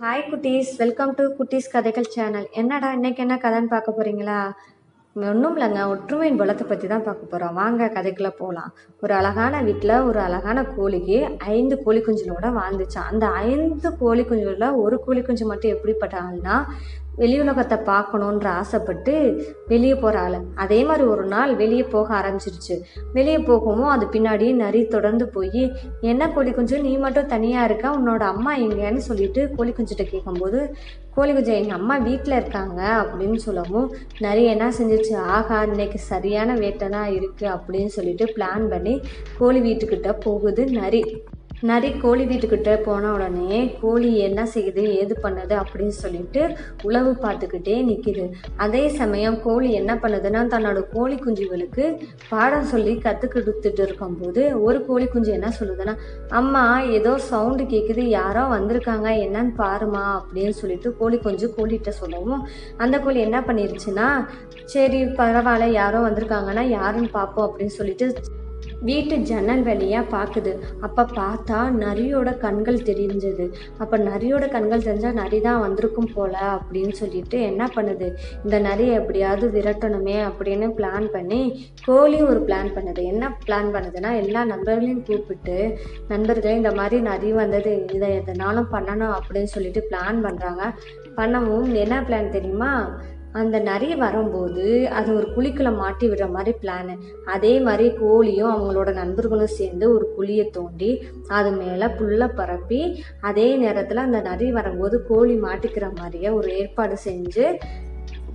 Hi குட்டீஸ். Welcome to குட்டீஸ் கதைகள் சேனல் என்னடா இன்னைக்கு என்ன கதைன்னு பார்க்க போறீங்களா? ஒன்றும் இல்லைங்க. ஒற்றுமையின் பலத்தை பற்றி தான் பார்க்க போகிறோம் வாங்க கதைக்குள்ளே போகலாம் ஒரு அழகான வீட்டில் ஒரு அழகான கோழிக்கு ஐந்து கோழி குஞ்சுகளோட வாழ்ந்துச்சான் அந்த ஐந்து கோழி குஞ்சுகளில் ஒரு கோழி குஞ்சு மட்டும் எப்படிப்பட்ட ஆள்னா வெளி உலகத்தை பார்க்கணுன்ற ஆசைப்பட்டு வெளியே போகிற ஆள். அதே மாதிரி ஒரு நாள் வெளியே போக ஆரம்பிச்சிருச்சு. வெளியே போகவும் அது பின்னாடி நரி தொடர்ந்து போய் என்ன கோழி குஞ்சு நீ மட்டும் தனியாக இருக்க? உன்னோட அம்மா எங்கேன்னு சொல்லிட்டு கோழி குஞ்சுகிட்ட கேட்கும்போது கோழி குஞ்சு எங்கள் அம்மா வீட்டில் இருக்காங்க அப்படின்னு சொல்லவும் நிறைய என்ன செஞ்சிச்சு? ஆகா இன்னைக்கு சரியான வேட்டை தான் இருக்குது அப்படின்னு சொல்லிட்டு பிளான் பண்ணி கோழி வீட்டுக்கிட்ட போகுது நரி. நரி கோழி வீட்டுக்கிட்ட போன உடனே கோழி என்ன செய்யுது ஏது பண்ணுது? அப்படின்னு சொல்லிட்டு உழவு பார்த்துக்கிட்டே நிற்கிது அதே சமயம் கோழி என்ன பண்ணுதுன்னா தன்னோட கோழி குஞ்சுகளுக்கு பாடம் சொல்லி கற்றுக் கொடுத்துட்டு இருக்கும்போது ஒரு கோழி குஞ்சு என்ன சொல்லுதுன்னா அம்மா ஏதோ சவுண்டு கேட்குது யாரோ வந்திருக்காங்க. என்னன்னு பாருமா அப்படின்னு சொல்லிட்டு கோழி குஞ்சு கோழிகிட்ட சொல்லவும் அந்த கோழி என்ன பண்ணிருச்சுன்னா சரி பரவாயில்ல. யாரோ வந்திருக்காங்கன்னா யாருன்னு பார்ப்போம் அப்படின்னு சொல்லிட்டு வீட்டு ஜன்னல் வழியாக பார்க்குது அப்போ பார்த்தா நரியோட கண்கள் தெரிஞ்சது. அப்போ நரியோட கண்கள் தெரிஞ்சால் நரி தான் வந்திருக்கும் போல அப்படின்னு சொல்லிட்டு என்ன பண்ணுது? இந்த நரியை எப்படியாவது விரட்டணுமே அப்படின்னு பிளான் பண்ணி கோழியும் ஒரு பிளான் பண்ணுது. என்ன பிளான் பண்ணுதுன்னா எல்லா நண்பர்களையும் கூப்பிட்டு நண்பர்களே இந்த மாதிரி நரி வந்தது இதை எதனாலும் பண்ணணும் அப்படின்னு சொல்லிட்டு பிளான் பண்ணுறாங்க பண்ணவும் என்ன பிளான் தெரியுமா? அந்த நரி வரும்போது அது ஒரு குழிக்குள்ள மாட்டி விடுற மாதிரி பிளானு அதே மாதிரி கோழியும் அவங்களோட நண்பர்களும் சேர்ந்து ஒரு குழியை தோண்டி அது மேலே புல்லை பரப்பி அதே நேரத்தில் அந்த நரி வரும்போது கோழி மாட்டிக்கிற மாதிரியே ஒரு ஏற்பாடு செஞ்சு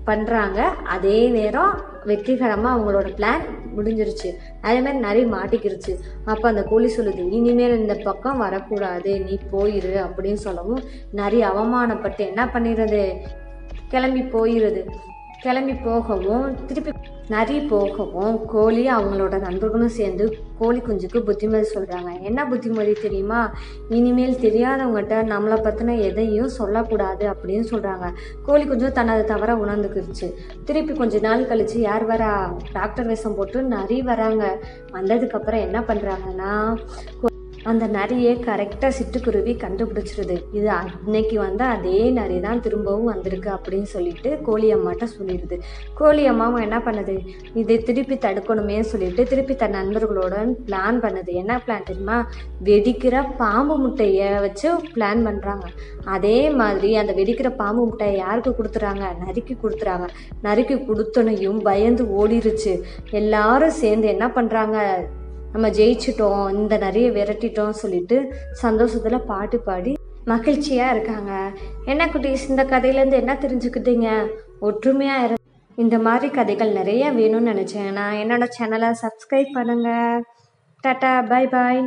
பண்ணுறாங்க அதே நேரம் வெற்றிகரமாக அவங்களோட பிளான் முடிஞ்சிருச்சு. அதே மாதிரி நிறைய மாட்டிக்கிருச்சு. அப்போ அந்த கோழி சொல்லுது இனிமேல் இந்த பக்கம் வரக்கூடாது. நீ போயிரு அப்படின்னு சொல்லவும் நிறைய அவமானப்பட்டு என்ன பண்ணிடுறது? கிளம்பி போயிடுது கிளம்பி போகவும் திருப்பி நரி போகவும் கோழி அவங்களோட நண்பர்களும் சேர்ந்து கோழி குஞ்சுக்கு புத்திமதி சொல்கிறாங்க என்ன புத்திமதி தெரியுமா? இனிமேல் தெரியாதவங்ககிட்ட நம்மளை பற்றின எதையும் சொல்லக்கூடாது அப்படின்னு சொல்கிறாங்க கோழி குஞ்சும் தனது தவற உணர்ந்துக்கிடுச்சு திருப்பி கொஞ்ச நாள் கழித்து யார் வரா? டாக்டர் வேஷம் போட்டு நரி வராங்க. வந்ததுக்கப்புறம் என்ன பண்ணுறாங்கன்னா அந்த நரியை கரெக்டாக சிட்டுக்குருவி கண்டுபிடிச்சிருது. இது அன்னைக்கு வந்து அதே நரி தான் திரும்பவும் வந்திருக்கு அப்படின்னு சொல்லிட்டு கோழி அம்மாட்ட சொல்லிடுது கோழி அம்மாவும் என்ன பண்ணுது? இதை திருப்பி தடுக்கணுமே சொல்லிட்டு திருப்பி தன் நண்பர்களோட பிளான் பண்ணுது. என்ன பிளான் தெரியுமா? வெடிக்கிற பாம்பு முட்டையை வச்சு பிளான் பண்ணுறாங்க அதே மாதிரி அந்த வெடிக்கிற பாம்பு முட்டையை யாருக்கு கொடுத்துறாங்க? நரிக்கு கொடுத்துறாங்க. நரிக்கு கொடுத்தனையும் பயந்து ஓடிருச்சு. எல்லாரும் சேர்ந்து என்ன பண்ணுறாங்க நம்ம ஜெயிச்சிட்டோம் இந்த நிறைய விரட்டிட்டோம் சொல்லிட்டு சந்தோஷத்தில் பாட்டு பாடி மகிழ்ச்சியாக இருக்காங்க. என்ன குட்டீஸ் இந்த கதையிலேருந்து என்ன தெரிஞ்சுக்கிட்டீங்க? ஒற்றுமையாக இரு. இந்த மாதிரி கதைகள் நிறைய வேணும்னு நினச்சேன். நான் என்னோட சேனலை சப்ஸ்கிரைப் பண்ணுங்கள் டாட்டா பாய் பாய்